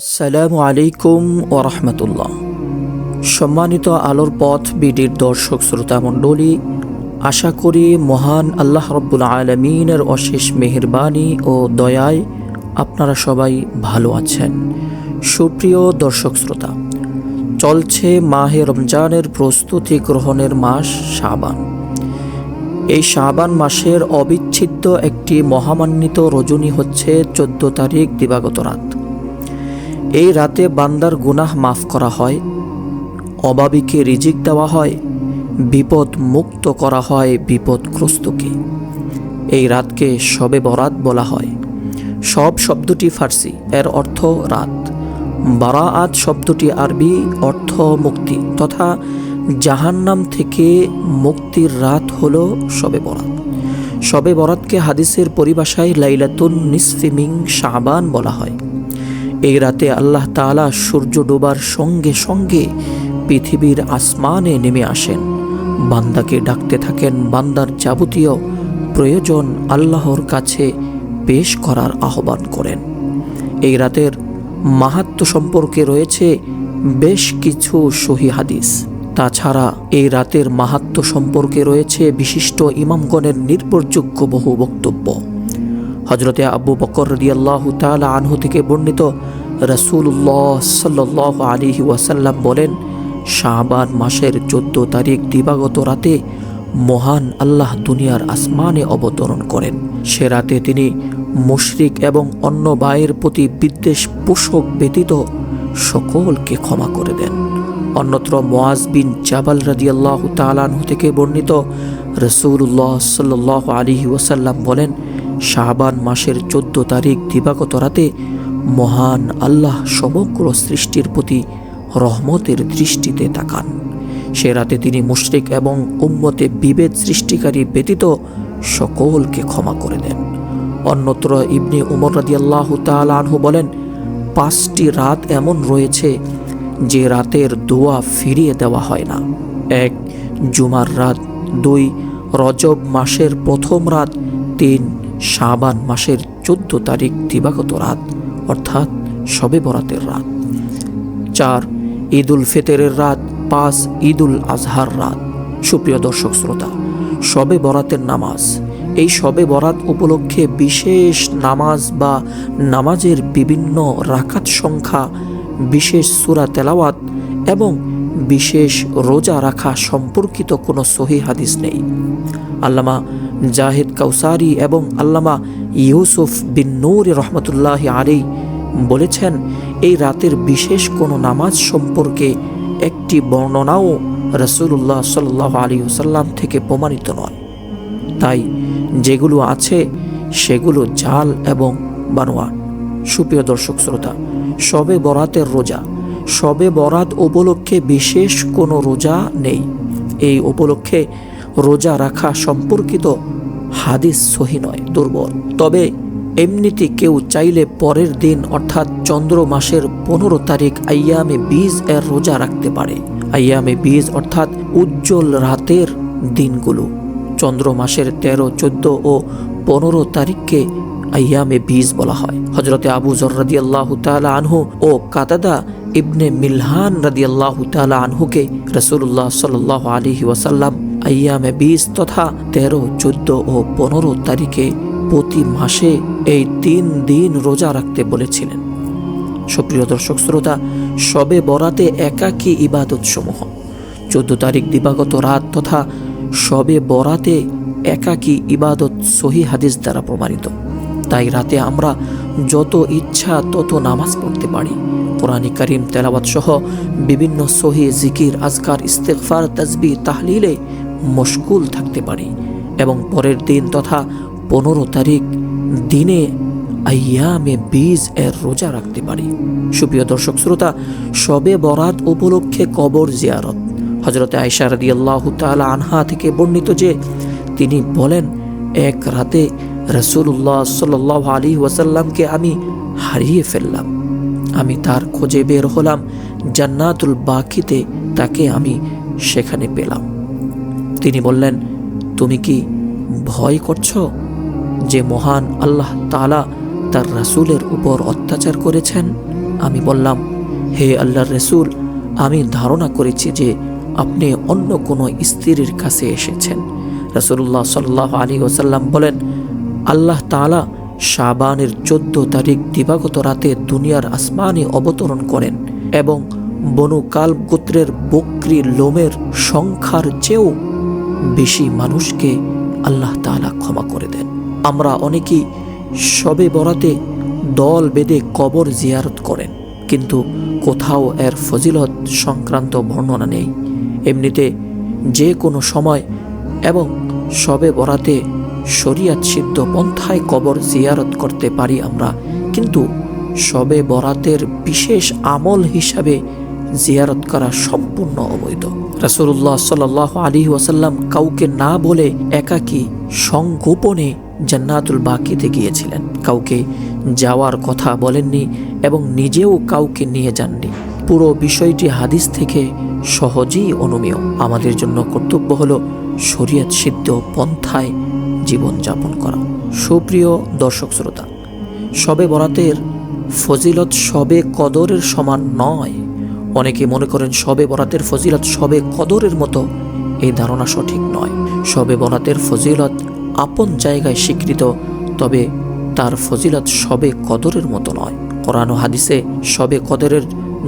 আসসালামু আলাইকুম ও রহমতুল্লাহ। সম্মানিত আলোর পথ বিডির দর্শক শ্রোতা মণ্ডলী, আশা করি মহান আল্লাহ রব্বুল আলমিনের অশেষ মেহরবানি ও দয়ায় আপনারা সবাই ভালো আছেন। সুপ্রিয় দর্শক শ্রোতা, চলছে মাহে রমজানের প্রস্তুতি গ্রহণের মাস শাবান। এই শাবান মাসের অবিচ্ছেদ্য একটি মহামান্বিত রজনী হচ্ছে চোদ্দ তারিখ দিবাগত রাত। এই রাতে বান্দার গুনাহ মাফ করা হয়, অবাবিকে রিজিক দেওয়া হয়, বিপদ মুক্ত করা হয় বিপদগ্রস্তকে। এই রাতকে শবে বরাত বলা হয়। সব শব্দটি ফার্সি, এর অর্থ রাত। বারাআত শব্দটি আরবি, অর্থ মুক্তি, তথা জাহান্নাম থেকে মুক্তির রাত হল শবে বরাত। শবে বরাতকে হাদিসের পরিভাষায় লাইলাতুন নিসফিমিং শাবান বলা হয়। এই রাতে আল্লাহ তাআলা সূর্য ডোবার সঙ্গে সঙ্গে পৃথিবীর আসমানে নেমে আসেন। বান্দাকে ডাকতে থাকেন, বান্দার যাবতীয় প্রয়োজন আল্লাহর কাছে পেশ করার আহ্বান করেন। এই রাতের মাহাত্ম সম্পর্কে রয়েছে বেশ কিছু সহি হাদিস। তাছাড়া এই রাতের মাহাত্ম সম্পর্কে রয়েছে বিশিষ্ট ইমামগণের নির্ভরযোগ্য বহু বক্তব্য। হজরতে আব্বু বকর রদিয়াল্লাহ তালা আনহু থেকে বর্ণিত রসুল্লাহ সাল্লাহ আলী ওয়াসাল্লাম বলেন শাহবান মাসের চোদ্দ তারিখ দিবাগত রাতে মহান আল্লাহ দুনিয়ার আসমানে অবতরণ করেন। সে রাতে তিনি মুশরিক এবং অন্য বায়ের প্রতি বিদ্বেষ পোষক ব্যতীত সকলকে ক্ষমা করে দেন। অন্যত্র মোয়াজ বিন জাবাল রাদিয়াল্লাহ তালানহু থেকে বর্ণিত রসুল্লাহ সাল্লাহ আলী ওয়াসাল্লাম বলেন শাহবান মাসের চোদ্দ তারিখ দিবাগত রাতে মহান আল্লাহ সমগ্র সৃষ্টির প্রতি রহমতের দৃষ্টিতে তাকান। সে রাতে তিনি মুশরিক এবং উম্মতে বিভেদ সৃষ্টিকারী ব্যতীত সকলকে ক্ষমা করে দেন। অন্যত্র ইবনে উমর রাদিয়াল্লাহ আনহু বলেন, পাঁচটি রাত এমন রয়েছে যে রাতের দোয়া ফিরিয়ে দেওয়া হয় না। এক, জুমার রাত। দুই, রজব মাসের প্রথম রাত। তিন, শাবান মাসের চোদ্দ তারিখ দিবাগত রাত। অর্থাৎ শবে বরাতের রাত। চার, ঈদুল ফিতরের রাত, পাঁচ ঈদ উল আজহার রাত। সুপ্রিয় দর্শক শ্রোতা শবে বরাতের নামাজ, এই শবে বরাত উপলক্ষে বিশেষ নামাজ বা নামাজের বিভিন্ন রাকাত সংখ্যা, বিশেষ সুরা তেলাওয়াত এবং বিশেষ রোজা রাখা সম্পর্কিত কোনো সহি হাদিস নেই। আল্লামা জাহিদ কাউসারি এবং আল্লামা ইউসুফ বিন নূর রহমতুল্লাহ আলী বলেছেন, এই রাতের বিশেষ কোনো নামাজ সম্পর্কে একটি বর্ণনাও রসুল্লাহ সাল্লাহ আলী সাল্লাম থেকে প্রমাণিত নয়। তাই যেগুলো আছে, সেগুলো জাল এবং বানোয়াট সুপ্রিয় দর্শক শ্রোতা, সবে বরাতের রোজা, সবে বরাত উপলক্ষে বিশেষ কোনো রোজা নেই। এই উপলক্ষে রোজা রাখা সম্পর্কিত হাদিস সহি নয়, দুর্বল। তবে এমনিতে কেউ চাইলে পরের দিন, অর্থাৎ চন্দ্র মাসের পনেরো তারিখ আইয়ামে বীজ এর রোজা রাখতে পারে। আইয়ামে বীজ, অর্থাৎ উজ্জ্বল রাতের দিনগুলো। চন্দ্র মাসের তেরো, চোদ্দ ও পনেরো তারিখকে আইয়ামে বীজ বলা হয়। হজরতে আবু জর রাদি আল্লাহ তালা আনহু ও কাতাদা ইবনে মিলহান রাদি আল্লাহ তালা আনহুকে রসুল্লাহ সাল আলী ওয়াসাল্লাম আইয়ামে বিশ তথা তেরো, চোদ্দ ও পনেরো তারিখে প্রতি মাসে এই তিন দিন রোজা রাখতে বলেছিলেন। সুপ্রিয় দর্শক শ্রোতা, সবে বরাতে একাকী ইবাদত সমূহ চোদ্দ তারিখ দিবাগত রাত তথা সবে বরাতে একাকী ইবাদত সহি হাদিস দ্বারা প্রমাণিত। তাই রাতে আমরা যত ইচ্ছা তত নামাজ পড়তে পারি। কোরআনী করিম তেলাবাদ সহ বিভিন্ন সহি জিকির, আজকার ইস্তেকফার তসবি তাহলিলে মশগুল থাকতে পারি এবং পরের দিন তথা পনেরো তারিখ দিনে আইয়ামে বীজ এর রোজা রাখতে পারি। সুপ্রিয় দর্শক শ্রোতা, সবে বরাত উপলক্ষে কবর জিয়ারত। হজরতে আয়সা রাদি আল্লাহ তালা আনহা থেকে বর্ণিত যে তিনি বলেন, এক রাতে রসুল্লাহ সাল আলী ওয়াসাল্লামকে আমি হারিয়ে ফেললাম। আমি তার খোঁজে বের হলাম, জান্নাতুল বাকিতে তাকে আমি সেখানে পেলাম। তিনি বললেন, তুমি কি ভয় করছ যে মহান আল্লাহ তালা তার রাসুলের উপর অত্যাচার করেছেন? আমি বললাম, হে আল্লাহর রসুল, আমি ধারণা করেছি যে আপনি অন্য কোনো স্ত্রীর কাছে এসেছেন। রসুল্লাহ সাল্লাহ আলী ওসাল্লাম বলেন, আল্লাহ তালা শাবানের চোদ্দ তারিখ দিবাগত রাতে দুনিয়ার আসমানে অবতরণ করেন এবং বনু কাল গোত্রের বকরি লোমের সংখ্যার চেয়েও বেশি মানুষকে আল্লাহ তাআলা ক্ষমা করে দেন। আমরা অনেকেই সবে বরাতে দল বেঁধে কবর জিয়ারত করেন, কিন্তু কোথাও এর ফজিলত সংক্রান্ত বর্ণনা নেই। এমনিতে যে কোনো সময় এবং সবে বরাতে শরিয়াত সিদ্ধ পন্থায় কবর জিয়ারত করতে পারি আমরা, কিন্তু সবে বরাতের বিশেষ আমল হিসাবে জিয়ারত করা সম্পূর্ণ অবৈধ। রাসূলুল্লাহ সাল্লাহ আলী ওয়াসাল্লাম কাউকে না বলে একাকী সংগোপনে জান্নাতুল বাকিতে গিয়েছিলেন। কাউকে যাওয়ার কথা বলেননি এবং নিজেও কাউকে নিয়ে যাননি। পুরো বিষয়টি হাদিস থেকে সহজেই অনুমেয়। আমাদের জন্য কর্তব্য হলো শরীয়ত সিদ্ধ পন্থায় জীবনযাপন করা। সুপ্রিয় দর্শক শ্রোতা, সবে বরাতের ফজিলত সবে কদরের সমান নয়। অনেকে মনে করেন সবে বরাতের ফজিলত সবে কদরের মতো। এই ধারণা সঠিক নয়। সবে বরাতের ফজিলত আপন জায়গায় স্বীকৃত, তবে তার ফজিলত সবে কদরের মতো নয়। কোরআন হাদিসে সবে কদরের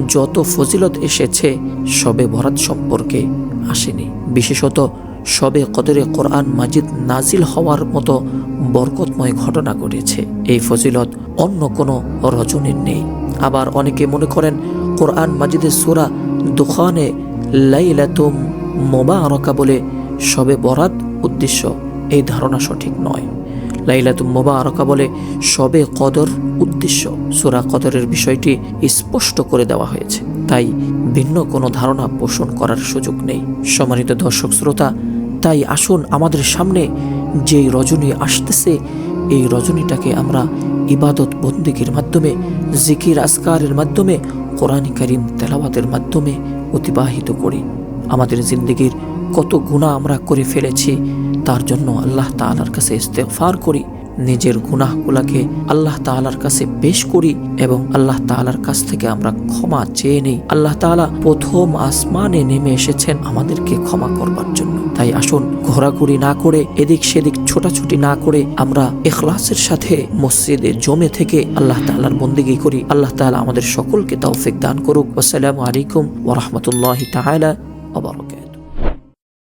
যত ফজিলত এসেছে সবে বরাত সম্পর্কে আসেনি। বিশেষত সবে কদরে কোরআন মাজিদ নাজিল হওয়ার মতো বরকতময় ঘটনা ঘটেছে। এই ফজিলত অন্য কোনো রজনীর নেই। আবার অনেকে মনে করেন কোরআন মাজিদের সুরা দুখানে লাইলাতুম মোবারকা বলে সবে বরাত উদ্দেশ্য। এই ধারণা সঠিক নয়। লাইলাতুম মোবারকা বলে সবে কদর উদ্দেশ্য। সুরা কদরের বিষয়টি স্পষ্ট করে দেওয়া হয়েছে। তাই ভিন্ন কোনো ধারণা পোষণ করার সুযোগ নেই। সম্মানিত দর্শক শ্রোতা, তাই আসুন আমাদের সামনে যেই রজনী আসতেছে, এই রজনীটাকে আমরা ইবাদত বন্দিগির মাধ্যমে, জিকির আসকারের মাধ্যমে কোরআন করিম তেলাওয়াতের মাধ্যমে অতিবাহিত করি। আমাদের জিন্দগির কত গুণা আমরা করে ফেলেছি, তার জন্য আল্লাহ তালার কাছে ইস্তেফার করি। নিজের গুনাহগুলাকে আল্লাহ তাআলার কাছে পেশ করি এবং আল্লাহ তাআলার কাছ থেকে আমরা ক্ষমা চেয়ে নিই। আল্লাহ তাআলা প্রথম আসমানে নেমে এসেছেন আমাদেরকে ক্ষমা করবার জন্য। তাই আসুন, ঘোরাঘুরি না করে, এদিক সেদিক ছোটাছুটি না করে আমরা এখলাসের সাথে মসজিদে জমে থেকে আল্লাহ তাআলার বন্দিগি করি। আল্লাহ তাআলা আমাদের সকলকে তৌফিক দান করুক। আসসালামু আলাইকুম ওয়া রাহমাতুল্লাহি তাআলা ওয়া বারাকাতুহু।